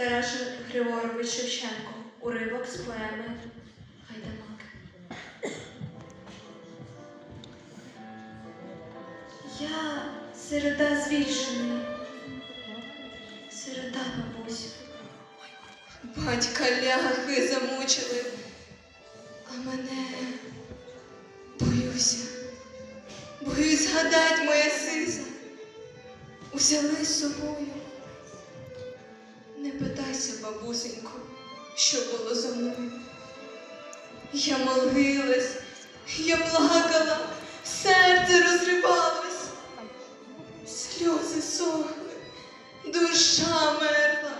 Тарас Григорович Шевченко. Уривок з поеми Гайдамаки. Я сирота звільшений. Сирота бабусю. Батька ляхи замучили, а мене боюся. Боюсь згадать моє сиза. Узяли з собою. Бабусенько, що було зо мною. Я молилась, я плакала, серце розривалось, сльози сохли, душа мерла.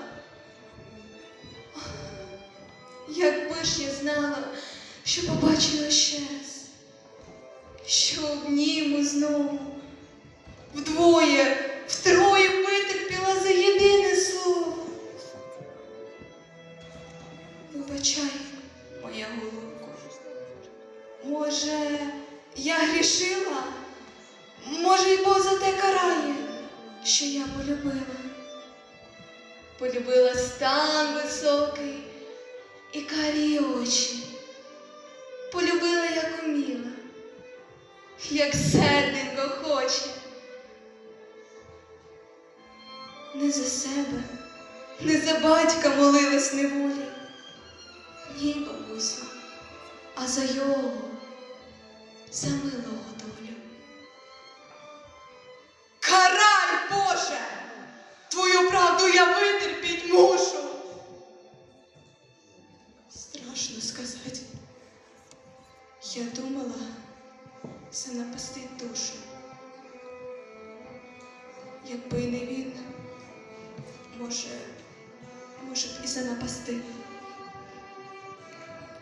Якби ж я знала, що побачила ще раз, що обніму знову, вдвоє, Вибачай, моя голубко, може, я грішила, може, й Бог за те карає, що я полюбила. Полюбила стан високий і карі очі. Полюбила, як уміла, як серденько хоче. Не за себе, не за батька молилась неволі. Ні, бабусю, а за його, за милого долю. Карай, Боже! Твою правду я витерпіть мушу. Страшно сказати. Я думала, це напастить душу. Якби не він, може, може б і занапастив.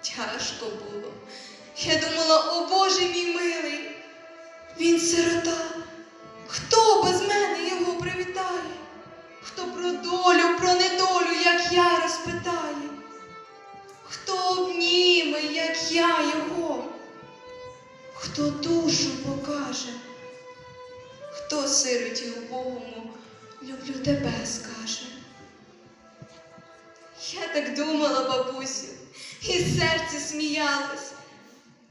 Тяжко було. Я думала, о Боже мій милий, він сирота. Хто без мене його привітає? Хто про долю, про недолю, як я розпитає? Хто обніме, як я його? Хто душу покаже? Хто сироті убогому люблю тебе скаже? Я так думала, бабусю, і серце сміялось.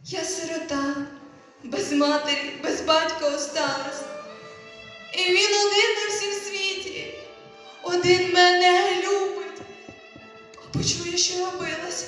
Я сирота, без матері, без батька осталась. І він один на всім світі, один мене любить. А почує, що робилась,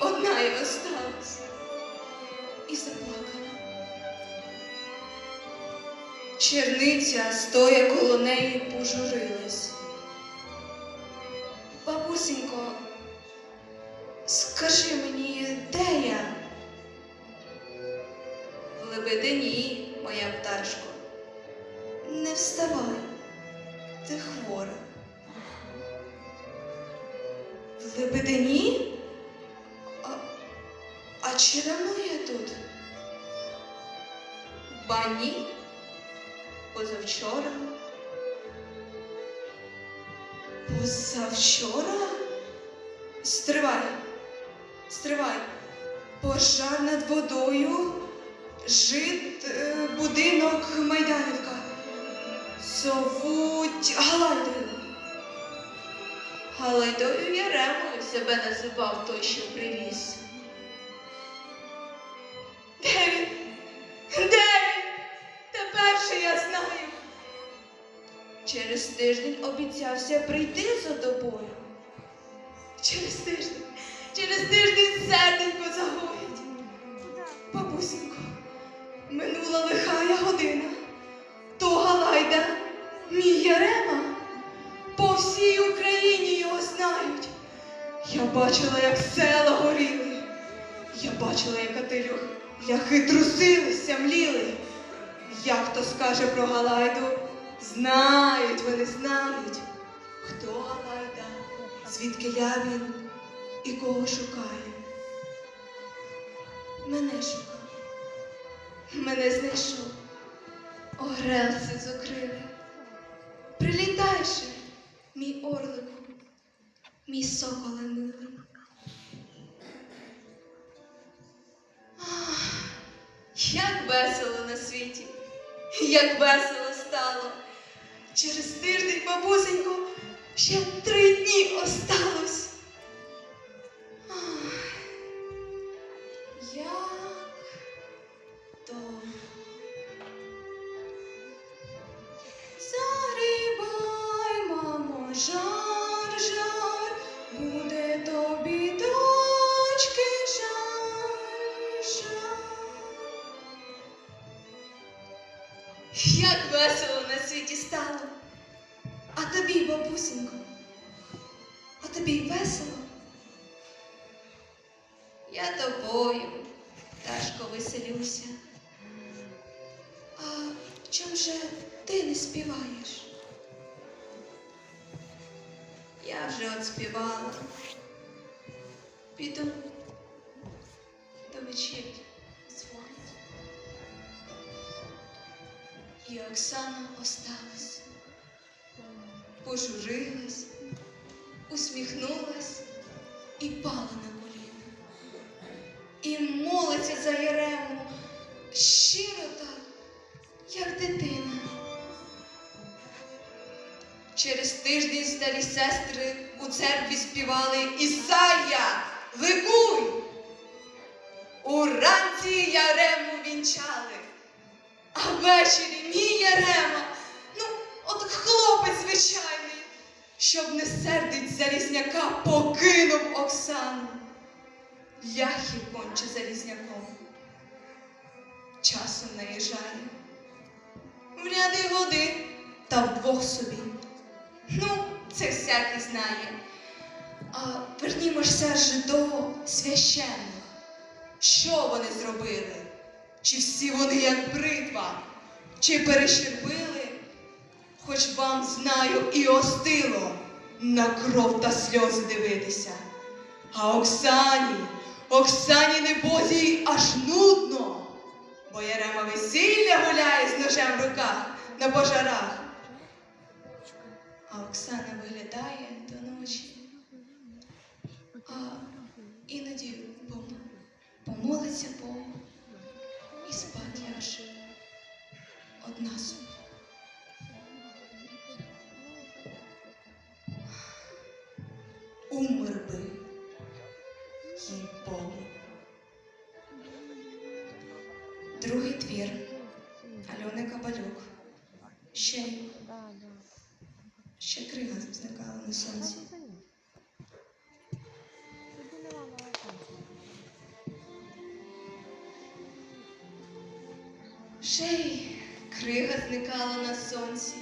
Одна й осталась і заплакала. Черниця, стоя коло неї, пожурилась. Бабусенько, скажи мені, де я? В Лебедині, моя пташко. Не вставай, ти хвора. В Лебедині? Чи давно я тут? Ба ні, позавчора. Позавчора? Стривай, стривай. Пожар над водою, жит е, будинок Майданівка. Зовуть Галайдою. Галайдою Яремою себе називав той, що привіз. Через тиждень обіцявся прийти за тобою. Через тиждень, через тиждень серденько загоїть. Бабусенько, минула лихая година. То Галайда, мій Ярема, по всій Україні його знають. Я бачила, як села горіли. Я бачила, як ати ляхи трусилися, мліли. Як хто скаже про Галайду, знають, вони знають, хто Галайда, звідки ля він і кого шукає. Мене шукав, мене знайшов, огрелці зокрили. Прилітай же, мій соколе милий. Як весело на світі, як весело стало. Через тиждень, бабусенько, ще три дні осталось. Як весело на світі стало. А тобі, бабусенько, а тобі весело? Я тобою, тяжко веселюся. А чом же ти не співаєш? Я вже от співала. Піду І Оксана осталась, пожурилась, усміхнулась і пала на коліна. І молиться за Єрему щиро так, як дитина. Через тиждень старі сестри у церкві співали Ісая, ликуй! Уранці Ярему вінчали, а ввечері мій Ярема, ну, от хлопець звичайний, щоб не сердить залізняка, покинув Оксану. Яхів конче залізняком. Часом наїжджає. В ряди годи та вдвох собі. Ну, це всякий знає. А вернімося ж до священних. Що вони зробили? Чи всі вони як бритва? Чи перещербили? Хоч вам знаю і остило на кров та сльози дивитися. А Оксані, Оксані небозій аж нудно, бо Ярема весілля гуляє з ножем в руках на пожарах. А Оксана виглядає до ночі, а іноді помолиться Богу і спать аж одна собі. Умер би їй Богу. Другий твір Альони Кабалюк. Ще Ще крига зникала на сонці. Зникала на сонці.